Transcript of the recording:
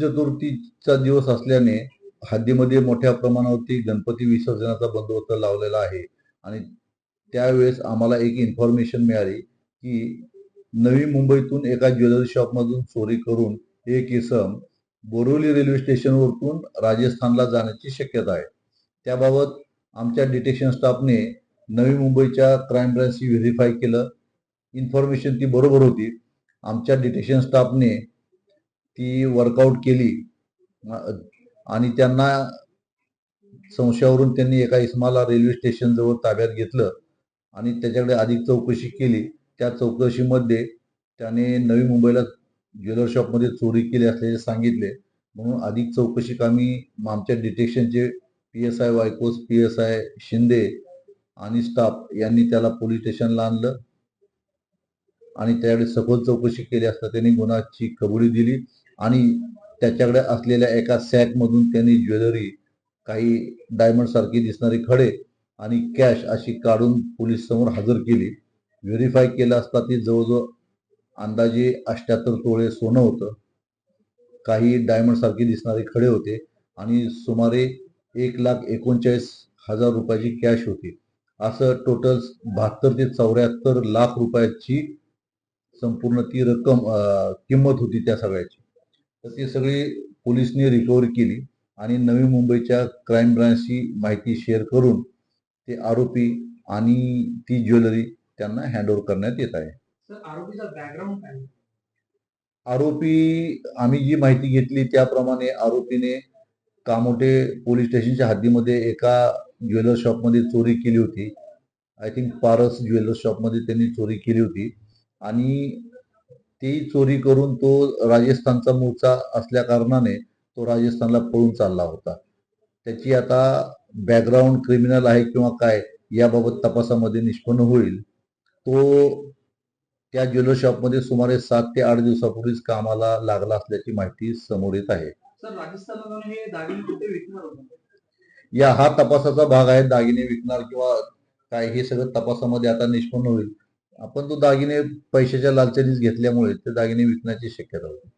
चतुर्थीचा दिवस असल्याने हद्दीमध्ये मोठ्या प्रमाणावरती गणपती विसर्जनाचा बंदोबस्त लावलेला आहे. आणि त्यावेळेस आम्हाला एक इन्फॉर्मेशन मिळाली की नवी मुंबईतून एका ज्वेलरी शॉपमधून चोरी करून एक इसम बोरिवली रेल्वे स्टेशनवरतून राजस्थानला जाण्याची शक्यता आहे. त्याबाबत आमच्या डिटेक्शन स्टाफने नवी मुंबईच्या क्राईम ब्रँचशी व्हेरीफाय केलं. इन्फॉर्मेशन ती बरोबर होती. आमच्या डिटेक्शन स्टाफने ती वर्कआउट केली. आणि त्यांना संशयावरून त्यांनी एका इस्माला रेल्वे स्टेशन जवळ ताब्यात घेतलं. आणि त्याच्याकडे अधिक चौकशी केली. त्या चौकशीमध्ये त्याने नवी मुंबईला ज्वेलर शॉपमध्ये चोरी केली असल्याचे सांगितले. म्हणून अधिक चौकशी कामी आमच्या डिटेक्शनचे P S I Waykos P S I Shinde आणि स्टाफ यांनी त्याला पोलीस स्टेशनला आणलं. आणि त्यावेळी सखोल चौकशी केली असता त्यांनी गुन्ह्याची कबुली दिली. आणि त्याच्याकडे असलेल्या एका सॅकमधून त्यांनी ज्वेलरी काही डायमंड सारखी दिसणारी खडे आणि कॅश अशी काढून पोलीस समोर हजर केली. व्हेरीफाय केलं असता ती जवळजवळ अंदाजे अष्ट्याहत्तर तोळे सोनं होतं. काही डायमंड सारखी दिसणारे खडे होते आणि सुमारे एक लाख एकोणचाळीस हजार रुपयाची कॅश होती. असं टोटल बहात्तर ते चौऱ्याहत्तर लाख रुपयाची संपूर्ण ती रक्कम किंमत होती त्या सगळ्याची. तर ती सगळी पोलिसनी रिकव्हरी केली आणि नवी मुंबईच्या क्राईम ब्रांचची माहिती शेअर करून ते आरोपी आणि ती ज्वेलरी त्यांना हँडओव्हर करण्यात येत आहे? आरोपी आम्ही जी माहिती घेतली त्याप्रमाणे आरोपीने कामोठे पोलीस स्टेशनच्या हद्दीमध्ये एका ज्वेलर शॉपमध्ये चोरी केली होती. आय थिंक पारस ज्वेलर शॉपमध्ये त्यांनी चोरी केली होती. आणि ती चोरी करून तो राजस्थानचा मूळचा असल्या कारणाने तो राजस्थानला पळून चालला होता. त्याची आता बॅकग्राऊंड क्रिमिनल आहे किंवा काय याबाबत तपासामध्ये निष्पन्न होईल. तो त्या ज्वेलर शॉपमध्ये सुमारे सात ते आठ दिवसापूर्वीच कामाला लागला असल्याची माहिती समोर येत आहे. या हा तपासाचा भाग आहे दागिने विकणार किंवा काय हे सगळं तपासामध्ये आता निष्पन्न होईल. आपण तो दागिने पैशाच्या लालचनीच घेतल्यामुळे ते दागिने विकण्याची शक्यता होती.